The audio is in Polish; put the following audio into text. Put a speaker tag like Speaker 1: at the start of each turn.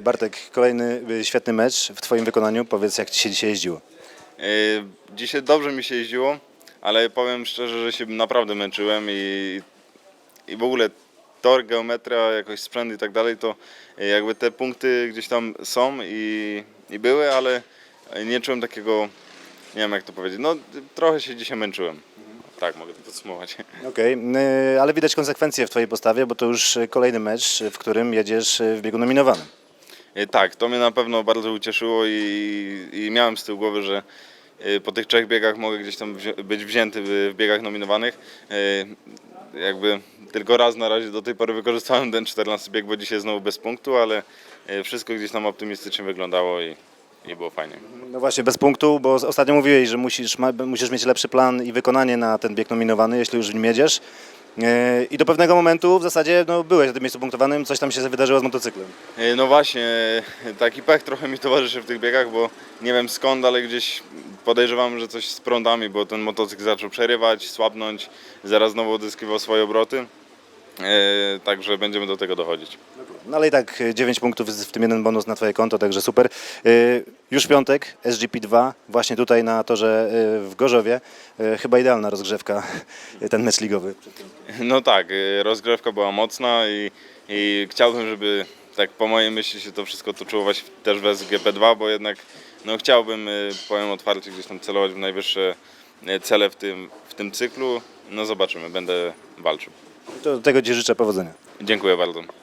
Speaker 1: Bartek, kolejny y, świetny mecz w Twoim wykonaniu. Powiedz, jak Ci się dzisiaj jeździło?
Speaker 2: Yy, Dzisiaj dobrze mi się jeździło, ale powiem szczerze, że się naprawdę męczyłem i, i w ogóle tor, geometria, jakoś sprzęt i tak dalej, to yy, jakby te punkty gdzieś tam są i, i były, ale nie czułem takiego, nie wiem jak to powiedzieć, no trochę się dzisiaj męczyłem. Tak, mogę to podsumować.
Speaker 1: Okej, y, ale widać konsekwencje w Twojej postawie, bo to już kolejny mecz, w którym jedziesz w biegu nominowanym.
Speaker 2: E, Tak, to mnie na pewno bardzo ucieszyło i, i miałem z tyłu głowy, że e, po tych trzech biegach mogę gdzieś tam być wzięty w, biegach nominowanych. E, Jakby tylko raz na razie do tej pory wykorzystałem ten 14 bieg, bo dzisiaj znowu bez punktu, ale wszystko gdzieś tam optymistycznie wyglądało i, i było fajnie.
Speaker 1: No właśnie, bez punktu, bo ostatnio mówiłeś, że musisz, musisz mieć lepszy plan i wykonanie na ten bieg nominowany, jeśli już w nim jedziesz. Y, I do pewnego momentu w zasadzie no, byłeś na tym miejscu punktowanym, coś tam się wydarzyło z motocyklem.
Speaker 2: E, No właśnie, e, taki pech trochę mi towarzyszy w tych biegach, bo nie wiem skąd, ale gdzieś podejrzewam, że coś z prądami, bo ten motocykl zaczął przerywać, słabnąć, zaraz znowu odzyskiwał swoje obroty. E, Także będziemy do tego dochodzić.
Speaker 1: No ale i tak y, 9 punktów, w tym jeden bonus na Twoje konto, także super. Y, Już piątek, SGP2, właśnie tutaj na torze w Gorzowie. Chyba idealna rozgrzewka, ten mecz ligowy.
Speaker 2: No tak, e, rozgrywka była mocna i, i chciałbym, żeby tak po mojej myśli się to wszystko toczyło właśnie też bez GP2, bo jednak no chciałbym, e, powiem otwarcie, gdzieś tam celować w najwyższe e, cele w tym, w tym cyklu. No zobaczymy, będę walczył.
Speaker 1: To tego Ci życzę powodzenia.
Speaker 2: Dziękuję bardzo.